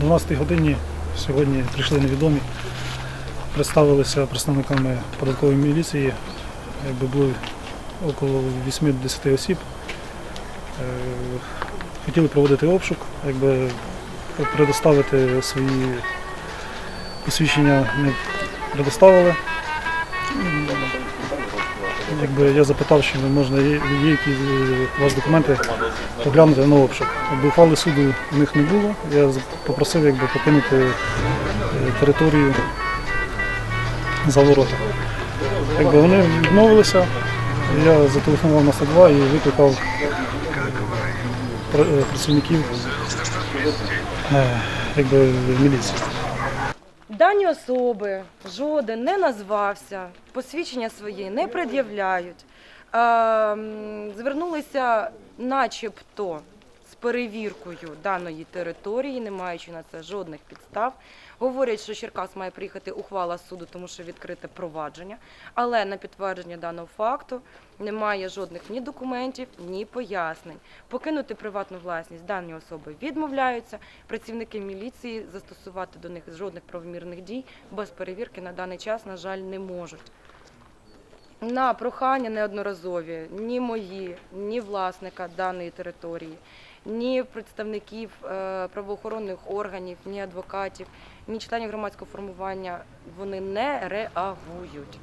12 годині сьогодні прийшли невідомі, представилися представниками податкової міліції, якби було около 8-10 осіб. Е, Хотіли проводити обшук, якби предоставити свої посвідчення не предоставили. Якби я запитав, чи можна є, які е, у вас документи поглянути на обшук. Якби ухвали суду в них не було. Я попросив якби, покинути е, територію за ворота. Якби вони відмовилися, я зателефонував на 102 і викликав е, пр- працівників якби, міліції. Дані особи жоден не назвався, посвідчення свої не пред'являють. Ем, Звернулися начебто з перевіркою даної території, не маючи на це жодних підстав. Говорять, що Черкас має приїхати ухвала суду, тому що відкрите провадження. Але на підтвердження даного факту немає жодних ні документів, ні пояснень. Покинути приватну власність дані особи відмовляються. Працівники міліції застосувати до них жодних правомірних дій без перевірки на даний час, на жаль, не можуть. На прохання неодноразові ні мої, ні власника даної території, ні представників е, правоохоронних органів, ні адвокатів, ні членів громадського формування вони не реагують.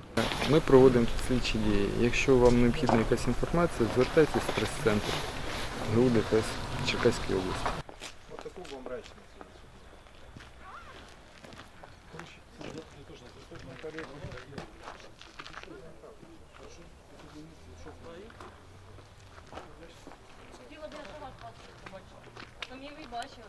Ми проводимо тут слідчі дії. Якщо вам необхідна якась інформація, звертайтесь в прес-центр ГУ ДПС Черкаської області. Ми бачили.